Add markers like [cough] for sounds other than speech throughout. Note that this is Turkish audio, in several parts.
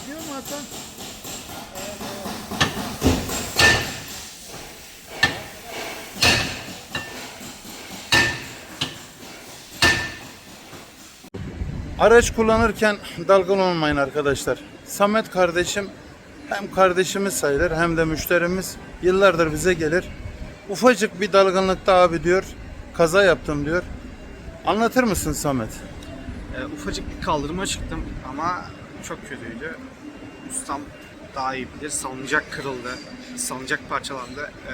Gidiyor mu Hasan? Araç kullanırken dalgın olmayın arkadaşlar. Samet kardeşim hem kardeşimiz sayılır hem de müşterimiz. Yıllardır bize gelir. Ufacık bir dalgınlıkta abi diyor. Kaza yaptım diyor. Anlatır mısın Samet? Ee, ufacık bir kaldırıma çıktım ama çok kötüydü. Ustam daha iyi bilir. Salıncak kırıldı. Salıncak parçalandı. Ee,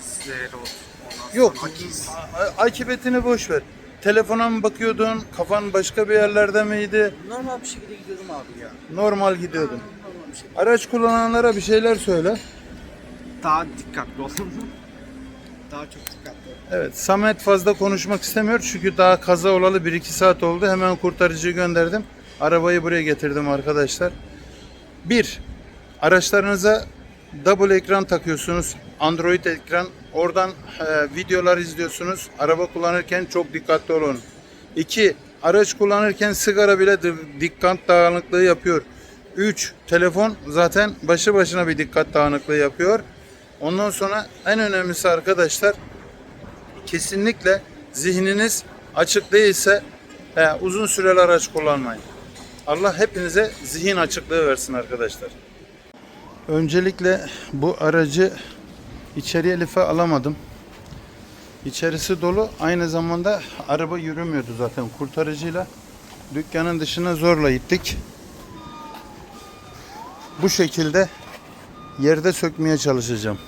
zero. Yok. akis. a- Akıbetini boş ver. Telefona mı bakıyordun? Kafan başka bir yerlerde miydi? Normal bir şekilde gidiyordum abi ya. Normal gidiyordun. Normal bir şekilde. Araç kullananlara bir şeyler söyle. Daha dikkatli olun. [laughs] daha çok. Evet, Samet fazla konuşmak istemiyor çünkü daha kaza olalı 1-2 saat oldu. Hemen kurtarıcıyı gönderdim. Arabayı buraya getirdim arkadaşlar. Bir, araçlarınıza double ekran takıyorsunuz. Android ekran. Oradan e, videolar izliyorsunuz. Araba kullanırken çok dikkatli olun. İki, araç kullanırken sigara bile di- dikkat dağınıklığı yapıyor. Üç, telefon zaten başlı başına bir dikkat dağınıklığı yapıyor. Ondan sonra en önemlisi arkadaşlar kesinlikle zihniniz açık değilse e, uzun süreli araç kullanmayın. Allah hepinize zihin açıklığı versin arkadaşlar. Öncelikle bu aracı içeriye life alamadım. İçerisi dolu. Aynı zamanda araba yürümüyordu zaten kurtarıcıyla. Dükkanın dışına zorla gittik. Bu şekilde yerde sökmeye çalışacağım.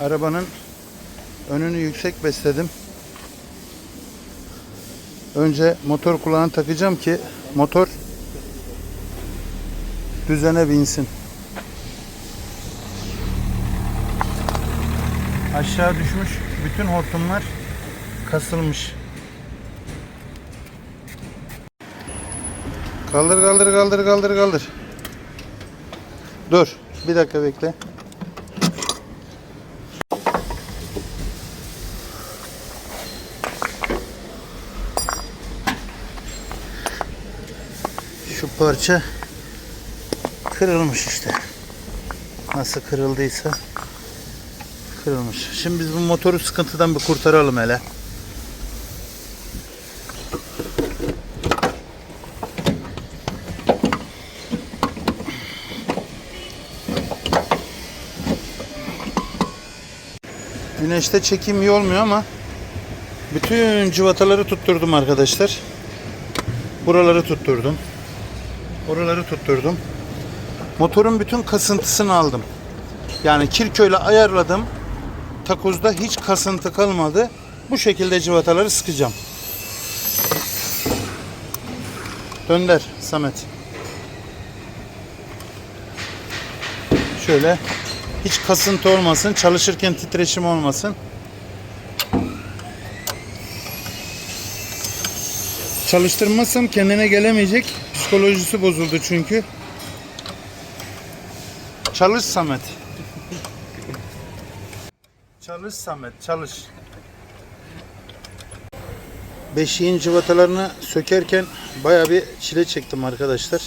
Arabanın önünü yüksek besledim. Önce motor kulağını takacağım ki motor düzene binsin. Aşağı düşmüş bütün hortumlar kasılmış. Kaldır kaldır kaldır kaldır kaldır. Dur. Bir dakika bekle. Şu parça kırılmış işte. Nasıl kırıldıysa kırılmış. Şimdi biz bu motoru sıkıntıdan bir kurtaralım hele. Güneşte çekim iyi olmuyor ama bütün cıvataları tutturdum arkadaşlar. Buraları tutturdum. Oraları tutturdum. Motorun bütün kasıntısını aldım. Yani kirköyle ayarladım. Takozda hiç kasıntı kalmadı. Bu şekilde cıvataları sıkacağım. Dönder Samet. Şöyle hiç kasıntı olmasın. Çalışırken titreşim olmasın. Çalıştırmazsam kendine gelemeyecek. Psikolojisi bozuldu çünkü. Çalış Samet. [laughs] Çalış Samet, çalış. Beşiğin cıvatalarını sökerken baya bir çile çektim arkadaşlar.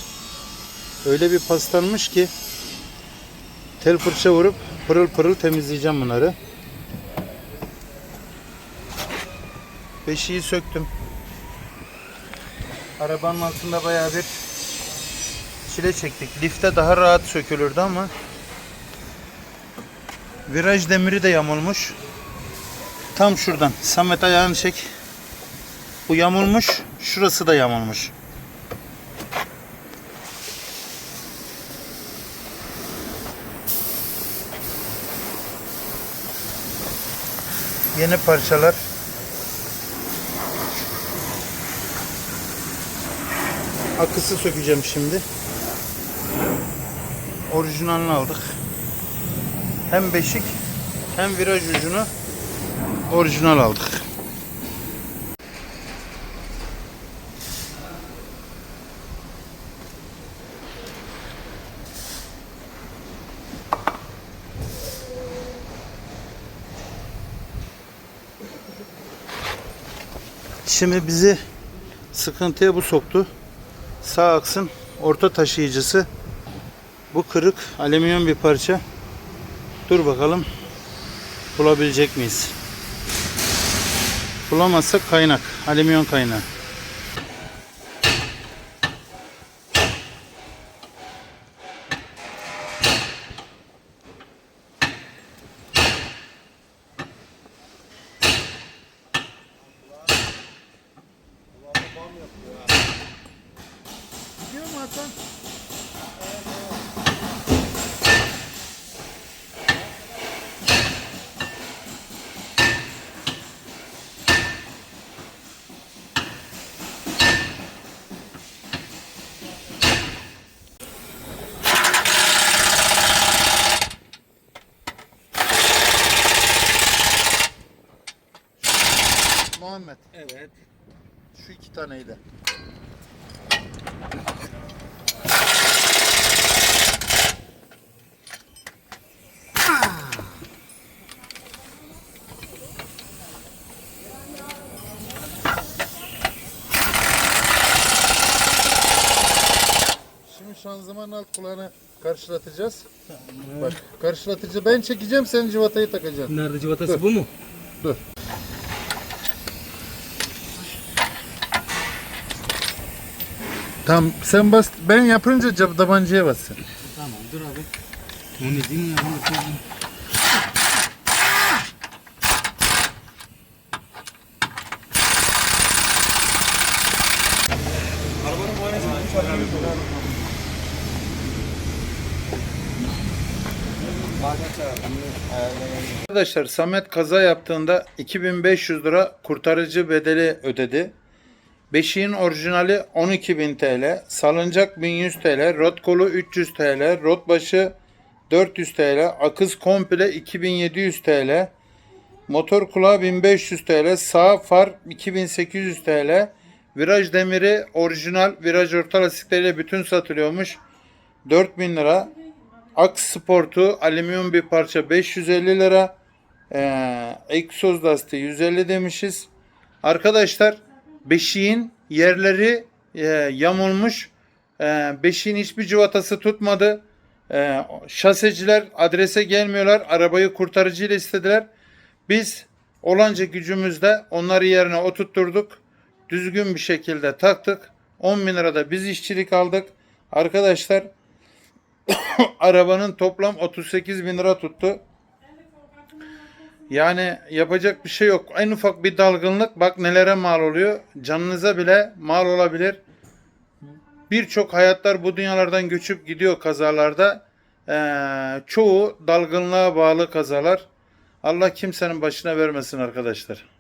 Öyle bir paslanmış ki tel fırça vurup pırıl pırıl temizleyeceğim bunları. Beşiği söktüm. Arabanın altında bayağı bir çile çektik. Lifte daha rahat sökülürdü ama viraj demiri de yamulmuş. Tam şuradan. Samet ayağını çek. Bu yamulmuş. Şurası da yamulmuş. Yeni parçalar. Akısı sökeceğim şimdi. Orijinalini aldık. Hem beşik hem viraj ucunu orijinal aldık. Şimdi bizi sıkıntıya bu soktu. Sağ aksın orta taşıyıcısı. Bu kırık alüminyum bir parça. Dur bakalım bulabilecek miyiz? Bulamazsak kaynak, alüminyum kaynağı. Gidiyor mu Hasan? Muhammed Evet. şu iki taneyi [laughs] de. Şimdi alt kulağını karşılatacağız. Bak karşılatıcı ben çekeceğim sen civatayı takacaksın. Nerede civatası bu mu? Tamam sen bas ben yapınca tabancaya bas sen. Tamam dur abi. O ne diyeyim ya? bu ne? Arkadaşlar Samet kaza yaptığında 2500 lira kurtarıcı bedeli ödedi. Beşiğin orijinali 12.000 TL, salıncak 1100 TL, rot kolu 300 TL, rot başı 400 TL, akız komple 2700 TL, motor kulağı 1500 TL, sağ far 2800 TL, viraj demiri orijinal viraj orta lastikleriyle bütün satılıyormuş 4000 lira. Aks Sport'u alüminyum bir parça 550 lira. Ee, egzoz lastiği 150 demişiz. Arkadaşlar beşiğin yerleri e, yamulmuş. E, beşiğin hiçbir civatası tutmadı. E, şaseciler adrese gelmiyorlar. Arabayı kurtarıcıyla istediler. Biz olanca gücümüzle onları yerine oturtturduk. Düzgün bir şekilde taktık. 10 bin lirada biz işçilik aldık. Arkadaşlar [coughs] arabanın toplam 38 bin lira tuttu. Yani yapacak bir şey yok. En ufak bir dalgınlık bak nelere mal oluyor. Canınıza bile mal olabilir. Birçok hayatlar bu dünyalardan göçüp gidiyor kazalarda. Ee, çoğu dalgınlığa bağlı kazalar. Allah kimsenin başına vermesin arkadaşlar.